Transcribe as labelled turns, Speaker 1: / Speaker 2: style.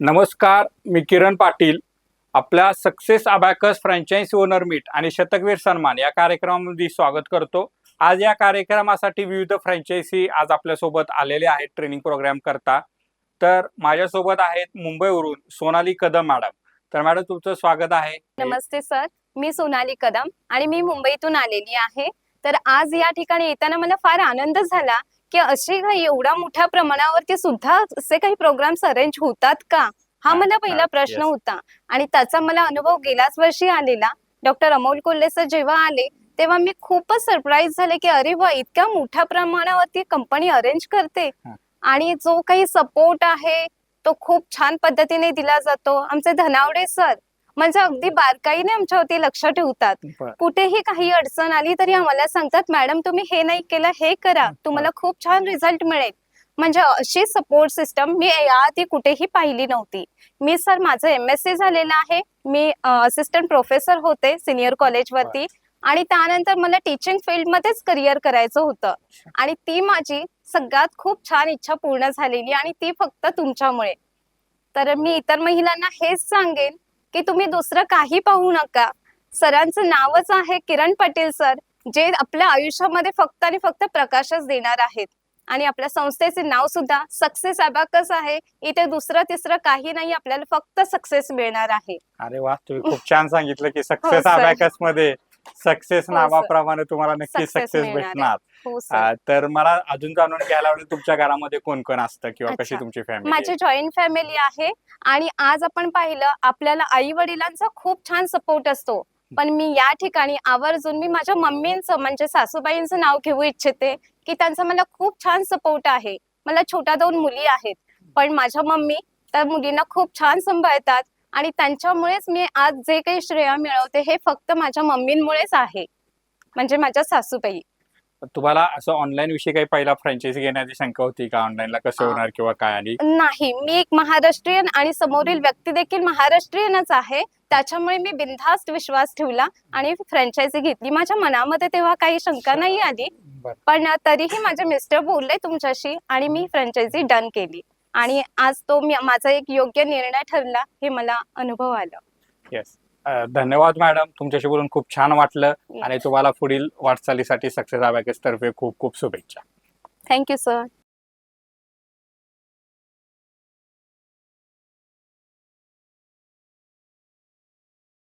Speaker 1: नमस्कार मी किरण पाटील. आपल्या success abacus franchise owner meet आणि शतकवीर सन्मान या कार्यक्रमामध्ये स्वागत करतो. आज या कार्यक्रमासाठी विविध फ्रँचायझी आज आपल्यासोबत आलेले आहेत ट्रेनिंग प्रोग्राम करता. तर माझ्यासोबत आहेत मुंबईवरून सोनाली कदम मॅडम तर मॅडम तुमचं स्वागत आहे.
Speaker 2: नमस्ते सर. मी सोनाली कदम आणि मी मुंबईतून आलेली आहे. तर आज या ठिकाणी येताना मला फार आनंद झाला की असे काही एवढ्या मोठ्या प्रमाणावरती सुद्धा असे काही प्रोग्राम्स अरेंज होतात का? हा मला पहिला प्रश्न. होता. आणि त्याचा मला अनुभव गेल्याच वर्षी आलेला. डॉक्टर अमोल कोल्हे सर जेव्हा आले तेव्हा मी खूपच सरप्राईज झाले की अरे वा इतक्या मोठ्या प्रमाणावरती कंपनी अरेंज करते. आणि जो काही सपोर्ट आहे तो खूप छान पद्धतीने दिला जातो. आमचे धनावडे सर म्हणजे अगदी बारकाईने आमच्यावरती लक्ष ठेवतात.
Speaker 1: बरं.
Speaker 2: कुठेही काही अडचण आली तरी आम्हाला सांगतात मॅडम तुम्ही हे नाही केलं हे करा. तुम्हाला खूप छान रिझल्ट मिळेल. म्हणजे अशी सपोर्ट सिस्टम मी याआधी कुठेही पाहिली नव्हती. मी सर माझं एम एस सी झालेलं आहे. मी असिस्टंट प्रोफेसर होते सिनियर कॉलेजवरती आणि त्यानंतर मला टीचिंग फील्डमध्येच करिअर करायचं होतं. आणि ती माझी सगळ्यात खूप छान इच्छा पूर्ण झालेली आणि ती फक्त तुमच्यामुळे. तर मी इतर महिलांना हेच सांगेन की तुम्ही दुसरं काही पाहू नका. सरांचं नावच आहे किरण पाटील सर जे आपल्या आयुष्यामध्ये फक्त आणि फक्त प्रकाशच देणार आहेत. आणि आपल्या संस्थेचे नाव सुद्धा सक्सेस अबॅकस आहे. इथे दुसरं तिसरं काही नाही आपल्याला फक्त सक्सेस मिळणार आहे.
Speaker 1: अरे वा तुम्ही खूप छान सांगितलं की सक्सेस
Speaker 2: sir.
Speaker 1: अबॅकसमध्ये सक्सेस
Speaker 2: हो.
Speaker 1: नावाप्रमाणे तुम्हाला नक्की सक्सेस. भेटणार
Speaker 2: हो
Speaker 1: तर मला अजून जाणून घ्यायला आवडेल तुमच्या घरामध्ये कोण कोण असतं किंवा कशी. तुमची फॅमिली
Speaker 2: माझी जॉईंट फॅमिली आहे आणि आज आपण पाहिलं आपल्याला आई वडिलांचा खूप छान सपोर्ट असतो पण मी या ठिकाणी आवर्जून मी माझ्या मम्मींचं म्हणजे सासूबाईंचं नाव घेऊ इच्छिते की त्यांचा मला खूप छान सपोर्ट आहे मला छोट्या दोन मुली आहेत पण माझ्या मम्मी त्या मुलींना खूप छान सांभाळतात आणि त्यांच्यामुळेच मी आज जे काही श्रेय मिळवते हे फक्त माझ्या मम्मींमुळेच आहे. म्हणजे माझ्या सासूबाई.
Speaker 1: तुम्हाला असं ऑनलाईन विषयी काही पहिला फ्रँचायझी घेण्याची शंका होती का? ऑनलाईनला कसं. होणार किंवा काय आणि?
Speaker 2: नाही. मी एक महाराष्ट्रीयन आणि समोरील व्यक्ती देखील महाराष्ट्रीयनच आहे. त्याच्यामुळे मी बिनधास्त विश्वास ठेवला आणि फ्रँचायझी घेतली. माझ्या मनामध्ये तेव्हा काही शंका नाही आली. पण तरीही माझे मिस्टर बोलले तुमच्याशी आणि मी फ्रँचायझी डन केली. आणि आज तो माझा एक योग्य निर्णय ठरला हे मला अनुभव आला.
Speaker 1: येस धन्यवाद मॅडम. तुमच्याशी बोलून खूप छान वाटलं आणि तुम्हाला पुढील वाटचालीसाठी सक्सेस अबॅकस तर्फे खूप खूप शुभेच्छा.
Speaker 2: Thank you sir